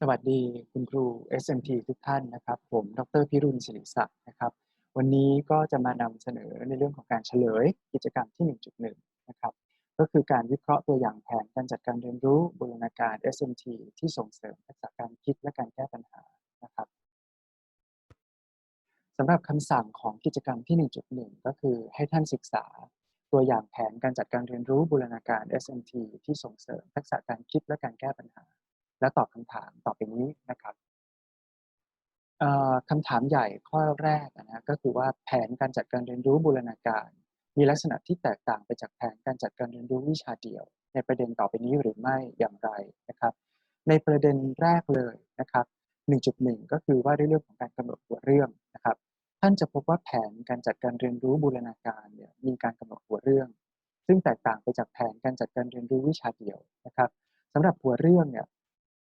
สวัสดีคุณครู SMT ทุกท่านนะครับ ผมดรพิรุณศิริศักดิ์นะครับ วันนี้ก็จะมานำเสนอในเรื่องของการเฉลยกิจกรรมที่ 1.1 นะครับ ก็คือการวิเคราะห์ตัวอย่างแผนการจัดการเรียนรู้บูรณาการ SMT ที่ส่งเสริมทักษะการคิดและการแก้ปัญหานะครับสำหรับคำสั่งของกิจกรรมที่ 1.1 ก็คือให้ท่านศึกษาตัวอย่างแผนการจัดการเรียนรู้บูรณาการ SMT ที่ส่งเสริมทักษะการคิดและการแก้ปัญหา และตอบคำถามต่อไปนี้นะครับคำถามใหญ่ข้อแรกนะก็คือว่าแผนการจัดการเรียนรู้บูรณาการ มีลักษณะที่แตกต่างไปจากแผนการจัดการเรียนรู้วิชาเดียว ในประเด็นต่อไปนี้หรือไม่อย่างไรนะครับ ในประเด็นแรกเลยนะครับ 1.1 ก็คือว่าเรื่องของการกำหนดหัวเรื่องนะครับ ท่านจะพบว่าแผนการจัดการเรียนรู้บูรณาการเนี่ยมีการกำหนดหัวเรื่อง ซึ่งแตกต่างไปจากแผนการจัดการเรียนรู้วิชาเดียวนะครับสำหรับหัวเรื่องเนี่ย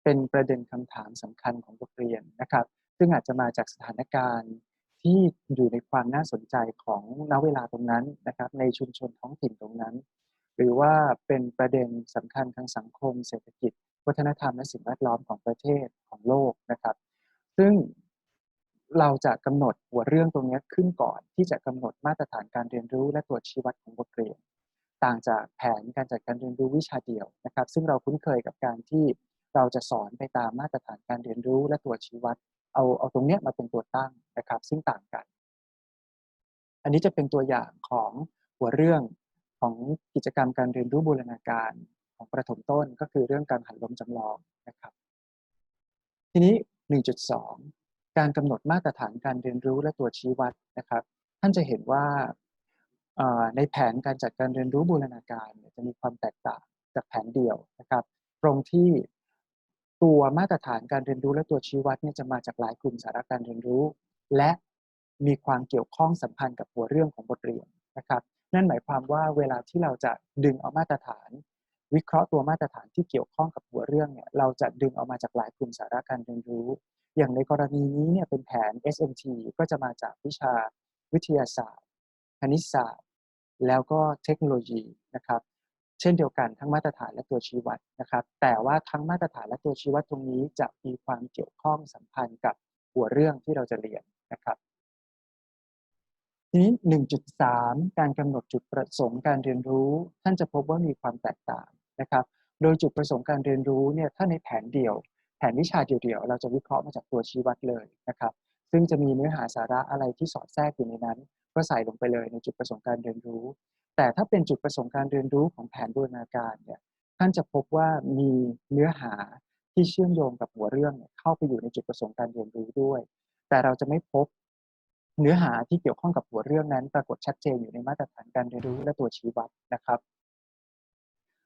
เป็นประเด็นคำถามสำคัญของบทเรียนนะครับ ซึ่งอาจจะมาจากสถานการณ์ที่อยู่ในความน่าสนใจของณเวลาตรงนั้นนะครับ ในชุมชนท้องถิ่นตรงนั้น หรือว่าเป็นประเด็นสำคัญทางสังคม เศรษฐกิจ วัฒนธรรมและสิ่งแวดล้อมของประเทศของโลกนะครับ ซึ่งเราจะกำหนดหัวเรื่องตรงนี้ขึ้นก่อน ที่จะกำหนดมาตรฐานการเรียนรู้และตัวชี้วัดของบทเรียน ต่างจากแผนการจัดการเรียนรู้วิชาเดียวนะครับ ซึ่งเราคุ้นเคยกับการที่ เราจะสอนไปตามมาตรฐานการเรียนรู้และตัวชี้วัด เอาเอาตรงเนี้ยมาเป็นตัวตั้งนะครับ ซึ่งต่างกัน อันนี้จะเป็นตัวอย่างของหัวเรื่องของกิจกรรมการเรียนรู้บูรณาการของประถมต้นก็คือเรื่องการหันลมจำลองนะครับ ทีนี้ 1.2 การกำหนดมาตรฐานการเรียนรู้และตัวชี้วัดนะครับ ท่านจะเห็นว่าในแผนการจัดการเรียนรู้บูรณาการจะมีความแตกต่างจากแผนเดียวนะครับ ตรงที่ ตัวมาตรฐานการเรียนรู้และตัวชี้วัดเนี่ยจะมาจากหลายกลุ่มสาระการเรียนรู้ และมีความเกี่ยวข้องสัมพันธ์กับหัวเรื่องของบทเรียนนะครับ นั่นหมายความว่าเวลาที่เราจะดึงเอามาตรฐาน วิเคราะห์ตัวมาตรฐานที่เกี่ยวข้องกับหัวเรื่องเนี่ยเราจะดึงเอามาจากหลายกลุ่มสาระการเรียนรู้ อย่างในกรณีนี้เนี่ยเป็นแผน SMT ก็จะมาจากวิชาวิทยาศาสตร์ คณิตศาสตร์ แล้วก็เทคโนโลยีนะครับ เช่นเดียวกันทั้งมาตรฐานและตัวชี้วัดนะครับ แต่ว่าทั้งมาตรฐานและตัวชี้วัดตรงนี้จะมีความเกี่ยวข้องสัมพันธ์กับหัวเรื่องที่เราจะเรียนนะครับทีนี้ 1.3 การกำหนดจุดประสงค์การเรียนรู้ ท่านจะพบว่ามีความแตกต่างนะครับ โดยจุดประสงค์การเรียนรู้เนี่ยถ้าในแผนเดียว แผนวิชาเดียวๆเราจะวิเคราะห์มาจากตัวชี้วัดเลยนะครับ ซึ่งจะมีเนื้อหาสาระอะไรที่สอดแทรกอยู่ในนั้น ก็ใส่ลงไปเลยในจุดประสงค์การเรียนรู้ แต่ถ้าเป็นจุดประสงค์การเรียนรู้ของแผนบูรณาการเนี่ยท่านจะพบว่ามีเนื้อหาที่เชื่อมโยงกับหัวเรื่องเข้าไปอยู่ในจุดประสงค์การเรียนรู้ด้วย แต่เราจะไม่พบเนื้อหาที่เกี่ยวข้องกับหัวเรื่องนั้น ปรากฏชัดเจนอยู่ในมาตรฐานการเรียนรู้และตัวชี้วัดนะครับ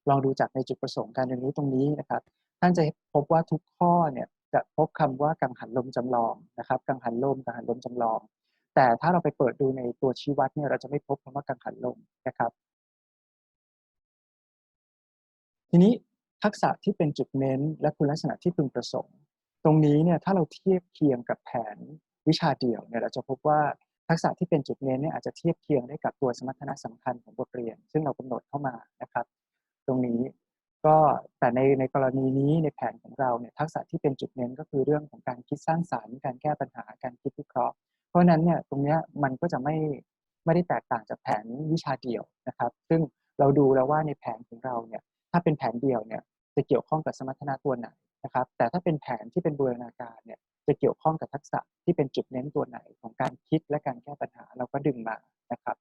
ลองดูจากในจุดประสงค์การเรียนรู้ตรงนี้นะครับ ท่านจะพบว่าทุกข้อเนี่ยจะพบคำว่ากังหันลมจำลองนะครับ กังหันลมกังหันลมจำลอง แต่ถ้าเราไปเปิดดูในตัวชี้วัดเนี่ยเราจะไม่พบคำว่ากังหันลมนะครับ ทีนี้ทักษะที่เป็นจุดเน้น และคุณลักษณะที่พึงประสงค์ ตรงนี้เนี่ยถ้าเราเทียบเคียงกับแผนวิชาเดี่ยวเนี่ยเราจะพบว่าทักษะที่เป็นจุดเน้นเนี่ยอาจจะเทียบเคียงได้กับตัวสมรรถนะสำคัญของบทเรียน ซึ่งเรากำหนดเข้ามานะครับ ตรงนี้ก็แต่ในในกรณีนี้ในแผนของเราเนี่ยทักษะที่เป็นจุดเน้นก็คือเรื่องของการคิดสร้างสารรค์ การแก้ปัญหาการคิดวิเคราะห์ เพราะนั้นเนี่ยตรงนี้มันก็จะไม่ไม่ได้แตกต่างจากแผนวิชาเดี่ยวนะครับ ซึ่งเราดูแล้วว่าในแผนของเราเนี่ยถ้าเป็นแผนเดียวเนี่ยจะเกี่ยวข้องกับสมรรถนะตัวไหนนะครับ แต่ถ้าเป็นแผนที่เป็นบูรณาการเนี่ยจะเกี่ยวข้องกับทักษะที่เป็นจุดเน้นตัวไหนของการคิดและการแก้ปัญหาเราก็ดึงมานะครับ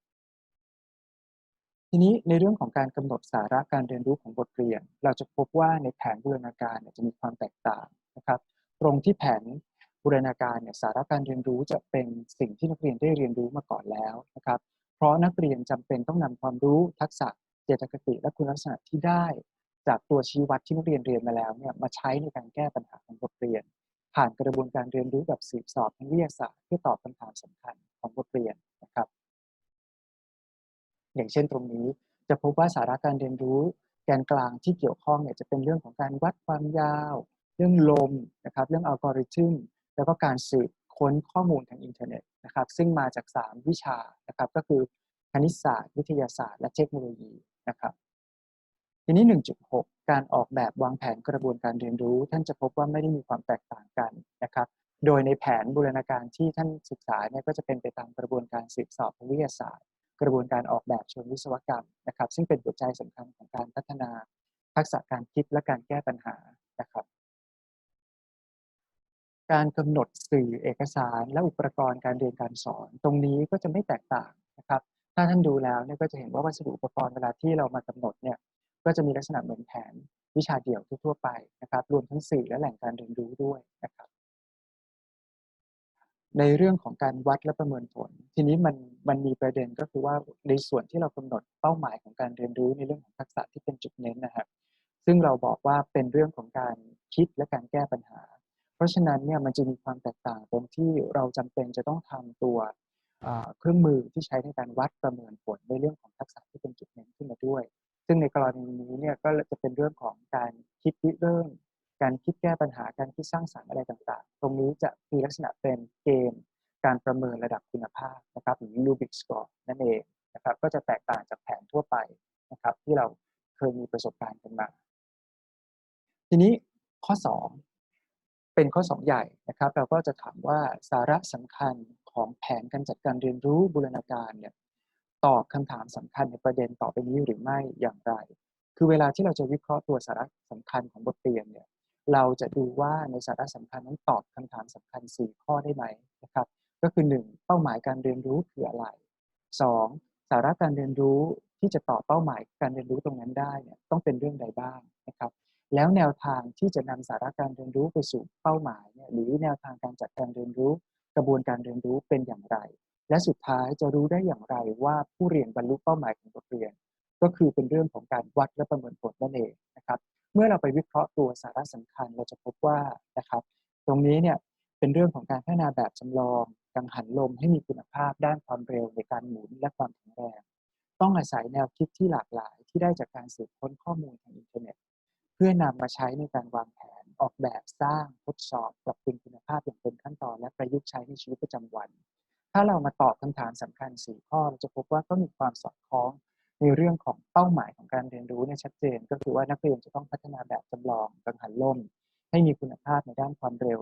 ทีนี้ในเรื่องของการกำหนดสาระการเรียนรู้ของบทเรียน เราจะพบว่าในแผนบูรณาการเนี่ยจะมีความแตกต่างนะครับ ตรงที่แผน บูรณาการเนี่ยสาระการเรียนรู้จะเป็นสิ่งที่นักเรียนได้เรียนรู้มาก่อนแล้วนะครับ เพราะนักเรียนจำเป็นต้องนำความรู้ทักษะเจตคติและคุณลักษณะที่ได้ จากตัวชี้วัดที่นักเรียนเรียนมาแล้วเนี่ยมาใช้ในการแก้ปัญหาของบทเรียน ผ่านกระบวนการเรียนรู้แบบสืบสอบทางวิทยาศาสตร์เพื่อตอบคำถามสำคัญของบทเรียนนะครับ อย่างเช่นตรงนี้จะพบว่าสาระการเรียนรู้แกนกลางที่เกี่ยวข้องเนี่ยจะเป็นเรื่องของการวัดความยาว เรื่องลมนะครับ เรื่องอัลกอริทึม แล้วก็การสืบค้นข้อมูลทางอินเทอร์เน็ตนะครับ ซึ่งมาจาก 3 วิชานะครับก็คือคณิตศาสตร์ วิทยาศาสตร์ และเทคโนโลยีนะครับ ทีนี้ 1.6 การออกแบบวางแผนกระบวนการเรียนรู้ ท่านจะพบว่าไม่ได้มีความแตกต่างกันนะครับ โดยในแผนบูรณาการที่ท่านศึกษาเนี่ยก็จะเป็นไปตามกระบวนการสืบสอบวิทยาศาสตร์ กระบวนการออกแบบเชิงวิศวกรรมนะครับ ซึ่งเป็นหัวใจสำคัญของการพัฒนา ทักษะการคิดและการแก้ปัญหานะครับ การกำหนดสื่อเอกสาร และอุปกรณ์การเรียนการสอน ตรงนี้ก็จะไม่แตกต่างนะครับ ถ้าท่านดูแล้วเนี่ยก็จะเห็นว่าวัสดุอุปกรณ์เวลาที่เรามากำหนดเนี่ยก็จะมีลักษณะเหมือนแผนวิชาเดี่ยวทั่วไปนะครับ รวมทั้งสื่อและแหล่งการเรียนรู้ด้วยนะครับ ในเรื่องของการวัดและประเมินผล ทีนี้มันมันมีประเด็นก็คือว่าในส่วนที่เรากำหนดเป้าหมายของการเรียนรู้ในเรื่องของทักษะที่เป็นจุดเน้นนะครับ ซึ่งเราบอกว่าเป็นเรื่องของการคิดและการแก้ปัญหา เพราะฉะนั้นเนี่ยมันจะมีความแตกต่างตรงที่เราจำเป็นจะต้องทำตัวเครื่องมือที่ใช้ในการวัดประเมินผลในเรื่องของทักษะที่เป็นจุดเน้นขึ้นมาด้วย ซึ่งในกรณีนี้เนี่ยก็จะเป็นเรื่องของการคิดริเริ่ม การคิดแก้ปัญหาการคิดสร้างสรรค์อะไรต่างๆ ตรงนี้จะมีลักษณะเป็นเกณฑ์การประเมินระดับคุณภาพนะครับหรือ Rubik Score นั่นเองนะครับก็จะแตกต่างจากแผนทั่วไปนะครับที่เราเคยมีประสบการณ์กันมา ทีนี้ข้อ 2 เป็นข้อ 2 ใหญ่นะครับ เราก็จะถามว่าสาระสำคัญของแผนการจัดการเรียนรู้บูรณาการเนี่ยตอบคำถามสำคัญในประเด็นต่อไปนี้หรือไม่อย่างไร คือเวลาที่เราจะวิเคราะห์ตัวสาระสำคัญของบทเรียนเนี่ยเราจะดูว่าในสาระสำคัญนั้นตอบคำถามสำคัญ 4 ข้อได้ไหมนะครับ ก็คือ 1. เป้าหมายการเรียนรู้คืออะไร 2. สาระการเรียนรู้ที่จะตอบเป้าหมายการเรียนรู้ตรงนั้นได้เนี่ยต้องเป็นเรื่องใดบ้างนะครับ แล้วแนวทางที่จะนำสาระการเรียนรู้ไปสู่เป้าหมายเนี่ยหรือแนวทางการจัดการเรียนรู้ กระบวนการเรียนรู้เป็นอย่างไร และสุดท้ายจะรู้ได้อย่างไรว่าผู้เรียนบรรลุเป้าหมายของบทเรียน ก็คือเป็นเรื่องของการวัดและประเมินผลนั่นเองนะครับเมื่อเราไปวิเคราะห์ตัวสาระสำคัญเราจะพบว่านะครับ ตรงนี้เนี่ยเป็นเรื่องของการพัฒนาแบบจำลองกังหันลมให้มีคุณภาพด้านความเร็วในการหมุนและความแข็งแรง ต้องอาศัยแนวคิดที่หลากหลายที่ได้จากการสืบค้นข้อมูลทางอินเทอร์เน็ต พื่อนำมาใช้ในการวางแผนออกแบบสร้างทดสอบปรับปรุงคุณภาพอย่างเป็นขั้นตอน และประยุกต์ใช้ในชีวิตประจำวัน ถ้าเรามาตอบคำถามสำคัญ 4 ข้อ เราจะพบว่าก็มีความสอดคล้องในเรื่องของเป้าหมายของการเรียนรู้เนี่ยชัดเจน ก็คือว่านักเรียนจะต้องพัฒนาแบบจำลองกังหันลมให้มีคุณภาพในด้านความเร็ว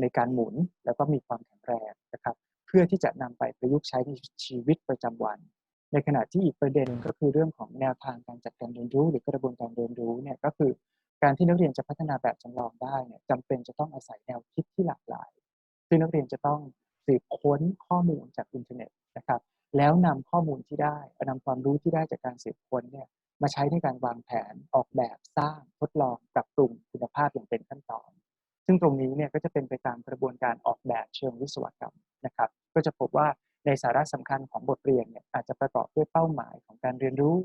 ในการหมุนแล้วก็มีความแข็งแรงนะครับ เพื่อที่จะนำไปประยุกต์ใช้ในชีวิตประจำวัน ในขณะที่อีกประเด็นก็คือเรื่องของแนวทางการจัดการเรียนรู้ หรือกระบวนการเรียนรู้เนี่ยก็คือการที่นักเรียนจะพัฒนาแบบจำลองได้เนี่ยจำเป็นจะต้องอาศัยแนวคิดที่หลากหลาย ซึ่งนักเรียนจะต้องสืบค้นข้อมูลจากอินเทอร์เน็ตนะครับ แล้วนำข้อมูลที่ได้นำความรู้ที่ได้จากการสืบค้นเนี่ยมาใช้ในการวางแผนออกแบบสร้างทดลองปรับปรุงคุณภาพอย่างเป็นขั้นตอน ซึ่งตรงนี้เนี่ยก็จะเป็นไปตามกระบวนการออกแบบเชิงวิศวกรรมนะครับ ก็จะพบว่า ในสาระสำคัญของบทเรียนเนี่ยอาจจะประกอบด้วยเป้าหมายของการเรียนรู้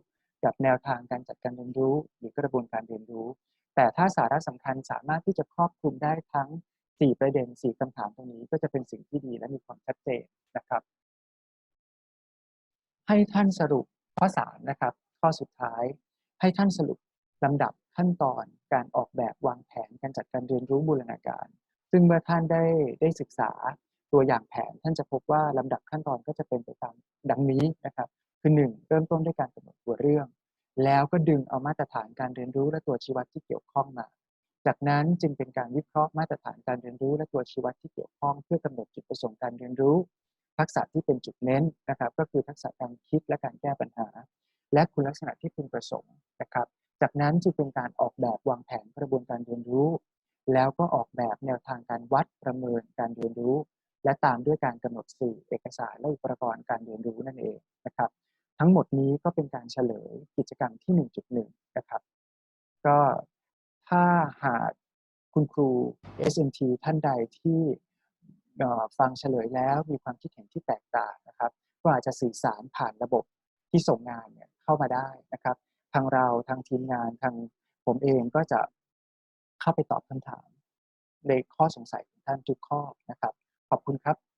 กับแนวทางการจัดการเรียนรู้ หรือกระบวนการเรียนรู้ แต่ถ้าสาระสำคัญสามารถที่จะครอบคลุมได้ทั้งสี่ประเด็นสี่คำถามตรงนี้ก็จะเป็นสิ่งที่ดีและมีความชัดเจนนะครับ ให้ท่านสรุปข้อสามนะครับ ข้อสุดท้ายให้ท่านสรุปลำดับขั้นตอนการออกแบบวางแผนการจัดการเรียนรู้บูรณาการ ซึ่งเมื่อท่านได้ได้ศึกษา ตัวอย่างแผนท่านจะพบว่าลำดับขั้นตอนก็จะเป็นไปตามดังนี้นะครับคือ 1 เริ่มต้นด้วยการกำหนดตัวเรื่อง แล้วก็ดึงเอามาตรฐานการเรียนรู้และตัวชี้วัดที่เกี่ยวข้องมา จากนั้นจึงเป็นการวิเคราะห์มาตรฐานการเรียนรู้และตัวชี้วัดที่เกี่ยวข้อง เพื่อกำหนดจุดประสงค์การเรียนรู้ ทักษะที่เป็นจุดเน้นนะครับ ก็คือทักษะการคิดและการแก้ปัญหา และคุณลักษณะที่พึงประสงค์นะครับ จากนั้นจึงเป็นการออกแบบวางแผนกระบวนการเรียนรู้ แล้วก็ออกแบบแนวทางการวัดประเมินการเรียนรู้ และตามด้วยการกำหนดสื่อเอกสารและอุปกรณ์การเรียนรู้นั่นเองนะครับ ทั้งหมดนี้ก็เป็นการเฉลยกิจกรรมที่ 1.1 นะครับ ก็ถ้าหากคุณครู SMT ท่านใดที่ฟังเฉลยแล้วมีความคิดเห็นที่แตกต่างนะครับ ก็อาจจะสื่อสารผ่านระบบที่ส่งงานเนี่ยเข้ามาได้นะครับ ทางเราทางทีมงานทางผมเองก็จะเข้าไปตอบคำถามในข้อสงสัยของท่านทุกข้อนะครับ ขอบคุณครับ